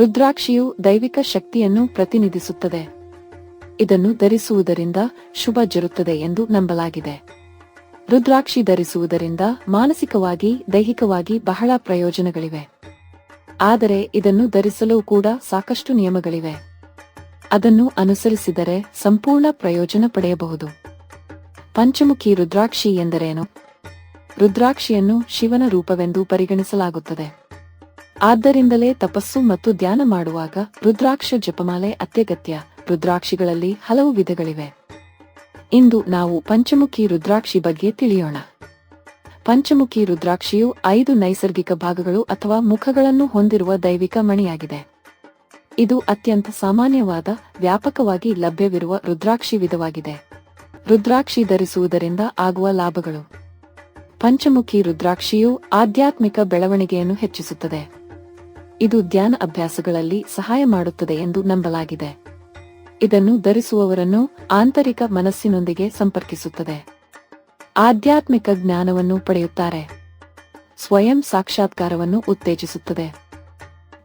ರುದ್ರಾಕ್ಷಿಯು ದೈವಿಕ ಶಕ್ತಿಯನ್ನು ಪ್ರತಿನಿಧಿಸುತ್ತದೆ. ಇದನ್ನು ಧರಿಸುವುದರಿಂದ ಶುಭ ಜರುತ್ತದೆ ಎಂದು ನಂಬಲಾಗಿದೆ. ರುದ್ರಾಕ್ಷಿ ಧರಿಸುವುದರಿಂದ ಮಾನಸಿಕವಾಗಿ, ದೈಹಿಕವಾಗಿ ಬಹಳ ಪ್ರಯೋಜನಗಳಿವೆ. ಆದರೆ ಇದನ್ನು ಧರಿಸಲು ಕೂಡ ಸಾಕಷ್ಟು ನಿಯಮಗಳಿವೆ. ಅದನ್ನು ಅನುಸರಿಸಿದರೆ ಸಂಪೂರ್ಣ ಪ್ರಯೋಜನ ಪಡೆಯಬಹುದು. ಪಂಚಮುಖಿ ರುದ್ರಾಕ್ಷಿ ಎಂದರೇನು? ರುದ್ರಾಕ್ಷಿಯನ್ನು ಶಿವನ ರೂಪವೆಂದು ಪರಿಗಣಿಸಲಾಗುತ್ತದೆ. ಆದ್ದರಿಂದಲೇ ತಪಸ್ಸು ಮತ್ತು ಧ್ಯಾನ ಮಾಡುವಾಗ ರುದ್ರಾಕ್ಷ ಜಪಮಾಲೆ ಅತ್ಯಗತ್ಯ. ರುದ್ರಾಕ್ಷಿಗಳಲ್ಲಿ ಹಲವು ವಿಧಗಳಿವೆ. ಇಂದು ನಾವು ಪಂಚಮುಖಿ ರುದ್ರಾಕ್ಷಿ ಬಗ್ಗೆ ತಿಳಿಯೋಣ. ಪಂಚಮುಖಿ ರುದ್ರಾಕ್ಷಿಯು ಐದು ನೈಸರ್ಗಿಕ ಭಾಗಗಳು ಅಥವಾ ಮುಖಗಳನ್ನು ಹೊಂದಿರುವ ದೈವಿಕ ಮಣಿಯಾಗಿದೆ. ಇದು ಅತ್ಯಂತ ಸಾಮಾನ್ಯವಾದ, ವ್ಯಾಪಕವಾಗಿ ಲಭ್ಯವಿರುವ ರುದ್ರಾಕ್ಷಿ ವಿಧವಾಗಿದೆ. ರುದ್ರಾಕ್ಷಿ ಧರಿಸುವುದರಿಂದ ಆಗುವ ಲಾಭಗಳು. ಪಂಚಮುಖಿ ರುದ್ರಾಕ್ಷಿಯು ಆಧ್ಯಾತ್ಮಿಕ ಬೆಳವಣಿಗೆಯನ್ನು ಹೆಚ್ಚಿಸುತ್ತದೆ. ಇದು ಧ್ಯಾನ ಅಭ್ಯಾಸಗಳಲ್ಲಿ ಸಹಾಯ ಮಾಡುತ್ತದೆ ಎಂದು ನಂಬಲಾಗಿದೆ. ಇದನ್ನು ಧರಿಸುವವರನ್ನು ಆಂತರಿಕ ಮನಸ್ಸಿನೊಂದಿಗೆ ಸಂಪರ್ಕಿಸುತ್ತದೆ. ಆಧ್ಯಾತ್ಮಿಕ ಜ್ಞಾನವನ್ನು ಪಡೆಯುತ್ತಾರೆ. ಸ್ವಯಂ ಸಾಕ್ಷಾತ್ಕಾರವನ್ನು ಉತ್ತೇಜಿಸುತ್ತದೆ.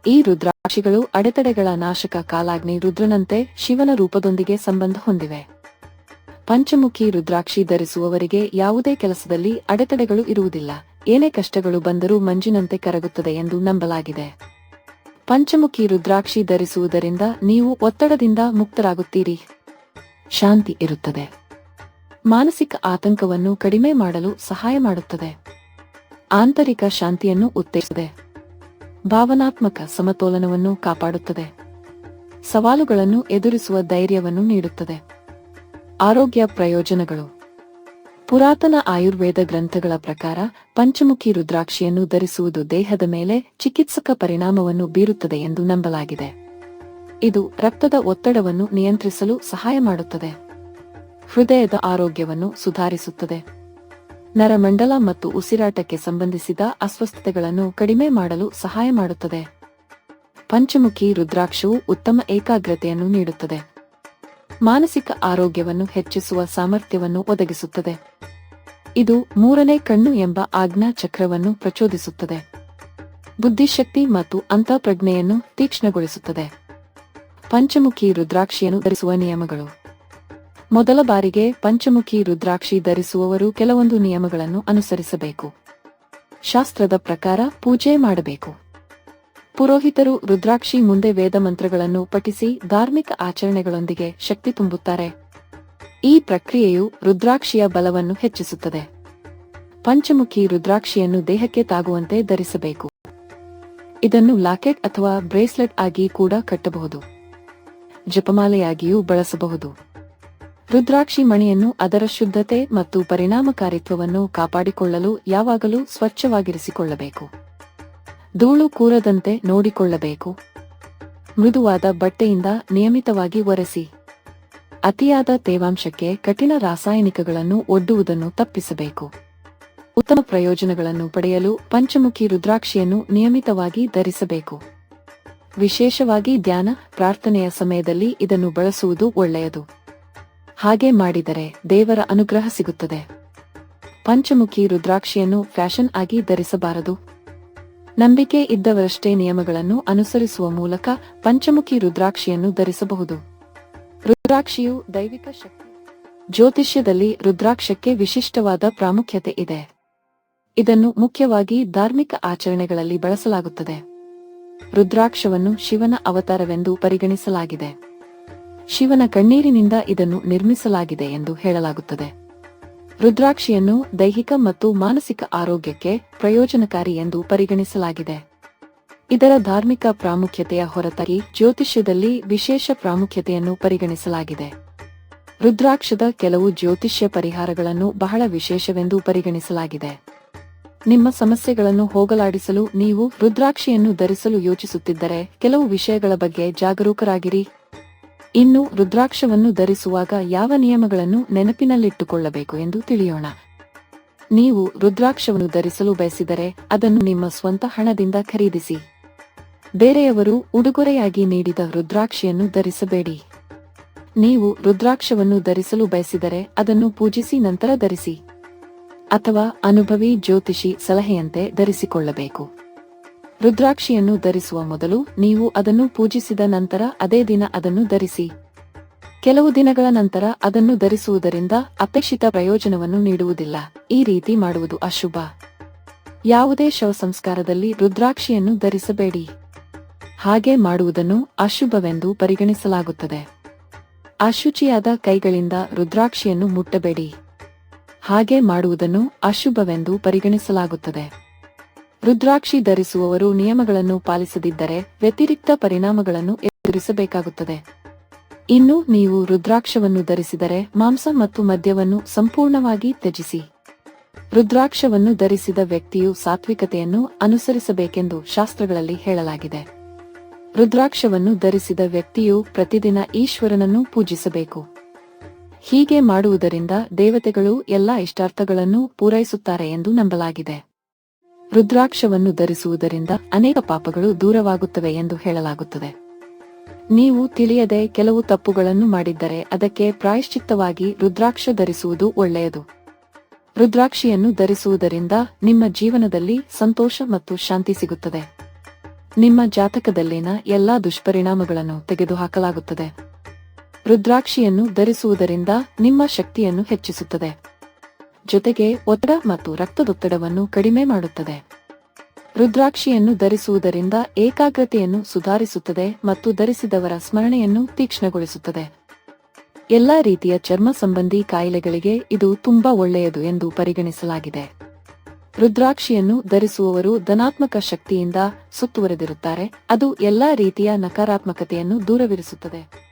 ಈ ರುದ್ರಾಕ್ಷಿಗಳು ಅಡೆತಡೆಗಳ ನಾಶಕ ಕಾಲಾಗ್ನಿ ರುದ್ರನಂತೆ ಶಿವನ ರೂಪದೊಂದಿಗೆ ಸಂಬಂಧ ಹೊಂದಿವೆ. ಪಂಚಮುಖಿ ರುದ್ರಾಕ್ಷಿ ಧರಿಸುವವರಿಗೆ ಯಾವುದೇ ಕೆಲಸದಲ್ಲಿ ಅಡೆತಡೆಗಳು ಇರುವುದಿಲ್ಲ. ಏನೇ ಕಷ್ಟಗಳು ಬಂದರೂ ಮಂಜಿನಂತೆ ಕರಗುತ್ತದೆ ಎಂದು ನಂಬಲಾಗಿದೆ. ಪಂಚಮುಖಿ ರುದ್ರಾಕ್ಷಿ ಧರಿಸುವುದರಿಂದ ನೀವು ಒತ್ತಡದಿಂದ ಮುಕ್ತರಾಗುತ್ತೀರಿ. ಶಾಂತಿ ಇರುತ್ತದೆ. ಮಾನಸಿಕ ಆತಂಕವನ್ನು ಕಡಿಮೆ ಮಾಡಲು ಸಹಾಯ ಮಾಡುತ್ತದೆ. ಆಂತರಿಕ ಶಾಂತಿಯನ್ನು ಉತ್ತೇಜಿಸುತ್ತದೆ. ಭಾವನಾತ್ಮಕ ಸಮತೋಲನವನ್ನು ಕಾಪಾಡುತ್ತದೆ. ಸವಾಲುಗಳನ್ನು ಎದುರಿಸುವ ಧೈರ್ಯವನ್ನು ನೀಡುತ್ತದೆ. ಆರೋಗ್ಯ ಪ್ರಯೋಜನಗಳು. ಪುರಾತನ ಆಯುರ್ವೇದ ಗ್ರಂಥಗಳ ಪ್ರಕಾರ ಪಂಚಮುಖಿ ರುದ್ರಾಕ್ಷಿಯನ್ನು ಧರಿಸುವುದು ದೇಹದ ಮೇಲೆ ಚಿಕಿತ್ಸಕ ಪರಿಣಾಮವನ್ನು ಬೀರುತ್ತದೆ ಎಂದು ನಂಬಲಾಗಿದೆ. ಇದು ರಕ್ತದ ಒತ್ತಡವನ್ನು ನಿಯಂತ್ರಿಸಲು ಸಹಾಯ ಮಾಡುತ್ತದೆ. ಹೃದಯದ ಆರೋಗ್ಯವನ್ನು ಸುಧಾರಿಸುತ್ತದೆ. ನರಮಂಡಲ ಮತ್ತು ಉಸಿರಾಟಕ್ಕೆ ಸಂಬಂಧಿಸಿದ ಅಸ್ವಸ್ಥತೆಗಳನ್ನು ಕಡಿಮೆ ಮಾಡಲು ಸಹಾಯ ಮಾಡುತ್ತದೆ. ಪಂಚಮುಖಿ ರುದ್ರಾಕ್ಷವು ಉತ್ತಮ ಏಕಾಗ್ರತೆಯನ್ನು ನೀಡುತ್ತದೆ. ಮಾನಸಿಕ ಆರೋಗ್ಯವನ್ನು ಹೆಚ್ಚಿಸುವ ಸಾಮರ್ಥ್ಯವನ್ನು ಒದಗಿಸುತ್ತದೆ. ಇದು ಮೂರನೇ ಕಣ್ಣು ಎಂಬ ಆಜ್ಞಾ ಚಕ್ರವನ್ನು ಪ್ರಚೋದಿಸುತ್ತದೆ. ಬುದ್ಧಿಶಕ್ತಿ ಮತ್ತು ಅಂತಃಪ್ರಜ್ಞೆಯನ್ನು ತೀಕ್ಷ್ಣಗೊಳಿಸುತ್ತದೆ. ಪಂಚಮುಖಿ ರುದ್ರಾಕ್ಷಿಯನ್ನು ಧರಿಸುವ ನಿಯಮಗಳು. ಮೊದಲ ಬಾರಿಗೆ ಪಂಚಮುಖಿ ರುದ್ರಾಕ್ಷಿ ಧರಿಸುವವರು ಕೆಲವೊಂದು ನಿಯಮಗಳನ್ನು ಅನುಸರಿಸಬೇಕು. ಶಾಸ್ತ್ರದ ಪ್ರಕಾರ ಪೂಜೆ ಮಾಡಬೇಕು. ಪುರೋಹಿತರು ರುದ್ರಾಕ್ಷಿ ಮುಂದೆ ವೇದ ಮಂತ್ರಗಳನ್ನು ಪಠಿಸಿ ಧಾರ್ಮಿಕ ಆಚರಣೆಗಳೊಂದಿಗೆ ಶಕ್ತಿ ತುಂಬುತ್ತಾರೆ. ಈ ಪ್ರಕ್ರಿಯೆಯು ರುದ್ರಾಕ್ಷಿಯ ಬಲವನ್ನು ಹೆಚ್ಚಿಸುತ್ತದೆ. ಪಂಚಮುಖಿ ರುದ್ರಾಕ್ಷಿಯನ್ನು ದೇಹಕ್ಕೆ ತಾಗುವಂತೆ ಧರಿಸಬೇಕು. ಇದನ್ನು ಲಾಕೆಟ್ ಅಥವಾ ಬ್ರೇಸ್ಲೆಟ್ ಆಗಿ ಕೂಡ ಕಟ್ಟಬಹುದು. ಜಪಮಾಲೆಯಾಗಿಯೂ ಬಳಸಬಹುದು. ರುದ್ರಾಕ್ಷಿ ಮಣಿಯನ್ನು ಅದರ ಶುದ್ಧತೆ ಮತ್ತು ಪರಿಣಾಮಕಾರಿತ್ವವನ್ನು ಕಾಪಾಡಿಕೊಳ್ಳಲು ಯಾವಾಗಲೂ ಸ್ವಚ್ಛವಾಗಿರಿಸಿಕೊಳ್ಳಬೇಕು. ಧೂಳು ಕೂರದಂತೆ ನೋಡಿಕೊಳ್ಳಬೇಕು. ಮೃದುವಾದ ಬಟ್ಟೆಯಿಂದ ನಿಯಮಿತವಾಗಿ ಒರೆಸಿ. ಅತಿಯಾದ ತೇವಾಂಶಕ್ಕೆ ಕಠಿಣ ರಾಸಾಯನಿಕಗಳನ್ನು ಒಡ್ಡುವುದನ್ನು ತಪ್ಪಿಸಬೇಕು. ಉತ್ತಮ ಪ್ರಯೋಜನಗಳನ್ನು ಪಡೆಯಲು ಪಂಚಮುಖಿ ರುದ್ರಾಕ್ಷಿಯನ್ನು ನಿಯಮಿತವಾಗಿ ಧರಿಸಬೇಕು. ವಿಶೇಷವಾಗಿ ಧ್ಯಾನ, ಪ್ರಾರ್ಥನೆಯ ಸಮಯದಲ್ಲಿ ಇದನ್ನು ಬಳಸುವುದು ಒಳ್ಳೆಯದು. ಹಾಗೆ ಮಾಡಿದರೆ ದೇವರ ಅನುಗ್ರಹ ಸಿಗುತ್ತದೆ. ಪಂಚಮುಖಿ ರುದ್ರಾಕ್ಷಿಯನ್ನು ಫ್ಯಾಷನ್ ಆಗಿ ಧರಿಸಬಾರದು. ನಂಬಿಕೆ ಇದ್ದವರಷ್ಟೇ ನಿಯಮಗಳನ್ನು ಅನುಸರಿಸುವ ಮೂಲಕ ಪಂಚಮುಖಿ ರುದ್ರಾಕ್ಷಿಯನ್ನು ಧರಿಸಬಹುದು. ರುದ್ರಾಕ್ಷಿಯು ದೈವಿಕ ಶಕ್ತಿ. ಜ್ಯೋತಿಷ್ಯದಲ್ಲಿ ರುದ್ರಾಕ್ಷಕ್ಕೆ ವಿಶಿಷ್ಟವಾದ ಪ್ರಾಮುಖ್ಯತೆ ಇದೆ. ಇದನ್ನು ಮುಖ್ಯವಾಗಿ ಧಾರ್ಮಿಕ ಆಚರಣೆಗಳಲ್ಲಿ ಬಳಸಲಾಗುತ್ತದೆ. ರುದ್ರಾಕ್ಷವನ್ನು ಶಿವನ ಅವತಾರವೆಂದು ಪರಿಗಣಿಸಲಾಗಿದೆ. ಶಿವನ ಕಣ್ಣೀರಿನಿಂದ ಇದನ್ನು ನಿರ್ಮಿಸಲಾಗಿದೆ ಎಂದು ಹೇಳಲಾಗುತ್ತದೆ. ರುದ್ರಾಕ್ಷಿಯನ್ನು ದೈಹಿಕ ಮತ್ತು ಮಾನಸಿಕ ಆರೋಗ್ಯಕ್ಕೆ ಪ್ರಯೋಜನಕಾರಿ ಎಂದು ಪರಿಗಣಿಸಲಾಗಿದೆ. ಇದರ ಧಾರ್ಮಿಕ ಪ್ರಾಮುಖ್ಯತೆಯ ಹೊರತಾಗಿ ಜ್ಯೋತಿಷ್ಯದಲ್ಲಿ ವಿಶೇಷ ಪ್ರಾಮುಖ್ಯತೆಯನ್ನು ಪರಿಗಣಿಸಲಾಗಿದೆ. ರುದ್ರಾಕ್ಷದ ಕೆಲವು ಜ್ಯೋತಿಷ್ಯ ಪರಿಹಾರಗಳನ್ನು ಬಹಳ ವಿಶೇಷವೆಂದು ಪರಿಗಣಿಸಲಾಗಿದೆ. ನಿಮ್ಮ ಸಮಸ್ಯೆಗಳನ್ನು ಹೋಗಲಾಡಿಸಲು ನೀವು ರುದ್ರಾಕ್ಷಿಯನ್ನು ಧರಿಸಲು ಯೋಚಿಸುತ್ತಿದ್ದರೆ ಕೆಲವು ವಿಷಯಗಳ ಬಗ್ಗೆ ಜಾಗರೂಕರಾಗಿರಿ. ಇನ್ನು ರುದ್ರಾಕ್ಷವನ್ನು ಧರಿಸುವಾಗ ಯಾವ ನಿಯಮಗಳನ್ನು ನೆನಪಿನಲ್ಲಿಟ್ಟುಕೊಳ್ಳಬೇಕು ಎಂದು ತಿಳಿಯೋಣ. ನೀವು ರುದ್ರಾಕ್ಷವನ್ನು ಧರಿಸಲು ಬಯಸಿದರೆ ಅದನ್ನು ನಿಮ್ಮ ಸ್ವಂತ ಹಣದಿಂದ ಖರೀದಿಸಿ. ಬೇರೆಯವರು ಉಡುಗೊರೆಯಾಗಿ ನೀಡಿದ ರುದ್ರಾಕ್ಷಿಯನ್ನು ಧರಿಸಬೇಡಿ. ನೀವು ರುದ್ರಾಕ್ಷವನ್ನು ಧರಿಸಲು ಬಯಸಿದರೆ ಅದನ್ನು ಪೂಜಿಸಿ ನಂತರ ಧರಿಸಿ. ಅಥವಾ ಅನುಭವಿ ಜ್ಯೋತಿಷಿ ಸಲಹೆಯಂತೆ ಧರಿಸಿಕೊಳ್ಳಬೇಕು. ರುದ್ರಾಕ್ಷಿಯನ್ನು ಧರಿಸುವ ಮೊದಲು ನೀವು ಅದನ್ನು ಪೂಜಿಸಿದ ನಂತರ ಅದೇ ದಿನ ಅದನ್ನು ಧರಿಸಿ. ಕೆಲವು ದಿನಗಳ ನಂತರ ಅದನ್ನು ಧರಿಸುವುದರಿಂದ ಅಪೇಕ್ಷಿತ ಪ್ರಯೋಜನವನ್ನು ನೀಡುವುದಿಲ್ಲ. ಈ ರೀತಿ ಮಾಡುವುದು ಅಶುಭ. ಯಾವುದೇ ಶವ ಸಂಸ್ಕಾರದಲ್ಲಿ ರುದ್ರಾಕ್ಷಿಯನ್ನು ಧರಿಸಬೇಡಿ. ಹಾಗೆ ಮಾಡುವುದನ್ನು ಅಶುಭವೆಂದು ಪರಿಗಣಿಸಲಾಗುತ್ತದೆ. ಅಶುಚಿಯಾದ ಕೈಗಳಿಂದ ರುದ್ರಾಕ್ಷಿಯನ್ನು ಮುಟ್ಟಬೇಡಿ. ಹಾಗೆ ಮಾಡುವುದನ್ನು ಅಶುಭವೆಂದು ಪರಿಗಣಿಸಲಾಗುತ್ತದೆ. ರುದ್ರಾಕ್ಷಿ ಧರಿಸುವವರು ನಿಯಮಗಳನ್ನು ಪಾಲಿಸದಿದ್ದರೆ ವ್ಯತಿರಿಕ್ತ ಪರಿಣಾಮಗಳನ್ನು ಎದುರಿಸಬೇಕಾಗುತ್ತದೆ. ಇನ್ನು ನೀವು ರುದ್ರಾಕ್ಷವನ್ನು ಧರಿಸಿದರೆ ಮಾಂಸ ಮತ್ತು ಮದ್ಯವನ್ನು ಸಂಪೂರ್ಣವಾಗಿ ತ್ಯಜಿಸಿ. ರುದ್ರಾಕ್ಷವನ್ನು ಧರಿಸಿದ ವ್ಯಕ್ತಿಯು ಸಾತ್ವಿಕತೆಯನ್ನು ಅನುಸರಿಸಬೇಕೆಂದು ಶಾಸ್ತ್ರಗಳಲ್ಲಿ ಹೇಳಲಾಗಿದೆ. ರುದ್ರಾಕ್ಷವನ್ನು ಧರಿಸಿದ ವ್ಯಕ್ತಿಯು ಪ್ರತಿದಿನ ಈಶ್ವರನನ್ನು ಪೂಜಿಸಬೇಕು. ಹೀಗೆ ಮಾಡುವುದರಿಂದ ದೇವತೆಗಳು ಎಲ್ಲ ಇಷ್ಟಾರ್ಥಗಳನ್ನು ಪೂರೈಸುತ್ತಾರೆ ಎಂದು ನಂಬಲಾಗಿದೆ. ರುದ್ರಾಕ್ಷವನ್ನು ಧರಿಸುವುದರಿಂದ ಅನೇಕ ಪಾಪಗಳು ದೂರವಾಗುತ್ತವೆ ಎಂದು ಹೇಳಲಾಗುತ್ತದೆ. ನೀವು ತಿಳಿಯದೆ ಕೆಲವು ತಪ್ಪುಗಳನ್ನು ಮಾಡಿದ್ದರೆ ಅದಕ್ಕೆ ಪ್ರಾಯಶ್ಚಿತ್ತವಾಗಿ ರುದ್ರಾಕ್ಷ ಧರಿಸುವುದು ಒಳ್ಳೆಯದು. ರುದ್ರಾಕ್ಷಿಯನ್ನು ಧರಿಸುವುದರಿಂದ ನಿಮ್ಮ ಜೀವನದಲ್ಲಿ ಸಂತೋಷ ಮತ್ತು ಶಾಂತಿ ಸಿಗುತ್ತದೆ. ನಿಮ್ಮ ಜಾತಕದಲ್ಲಿನ ಎಲ್ಲಾ ದುಷ್ಪರಿಣಾಮಗಳನ್ನು ತೆಗೆದುಹಾಕಲಾಗುತ್ತದೆ. ರುದ್ರಾಕ್ಷಿಯನ್ನು ಧರಿಸುವುದರಿಂದ ನಿಮ್ಮ ಶಕ್ತಿಯನ್ನು ಹೆಚ್ಚಿಸುತ್ತದೆ. ಜೊತೆಗೆ ಒತ್ತಡ ಮತ್ತು ರಕ್ತದೊತ್ತಡವನ್ನು ಕಡಿಮೆ ಮಾಡುತ್ತದೆ. ರುದ್ರಾಕ್ಷಿಯನ್ನು ಧರಿಸುವುದರಿಂದ ಏಕಾಗ್ರತೆಯನ್ನು ಸುಧಾರಿಸುತ್ತದೆ ಮತ್ತು ಧರಿಸಿದವರ ಸ್ಮರಣೆಯನ್ನು ತೀಕ್ಷ್ಣಗೊಳಿಸುತ್ತದೆ. ಎಲ್ಲಾ ರೀತಿಯ ಚರ್ಮ ಸಂಬಂಧಿ ಕಾಯಿಲೆಗಳಿಗೆ ಇದು ತುಂಬಾ ಒಳ್ಳೆಯದು ಎಂದು ಪರಿಗಣಿಸಲಾಗಿದೆ. ರುದ್ರಾಕ್ಷಿಯನ್ನು ಧರಿಸುವವರು ಧನಾತ್ಮಕ ಶಕ್ತಿಯಿಂದ ಸುತ್ತುವರೆದಿರುತ್ತಾರೆ. ಅದು ಎಲ್ಲಾ ರೀತಿಯ ನಕಾರಾತ್ಮಕತೆಯನ್ನು ದೂರವಿರಿಸುತ್ತದೆ.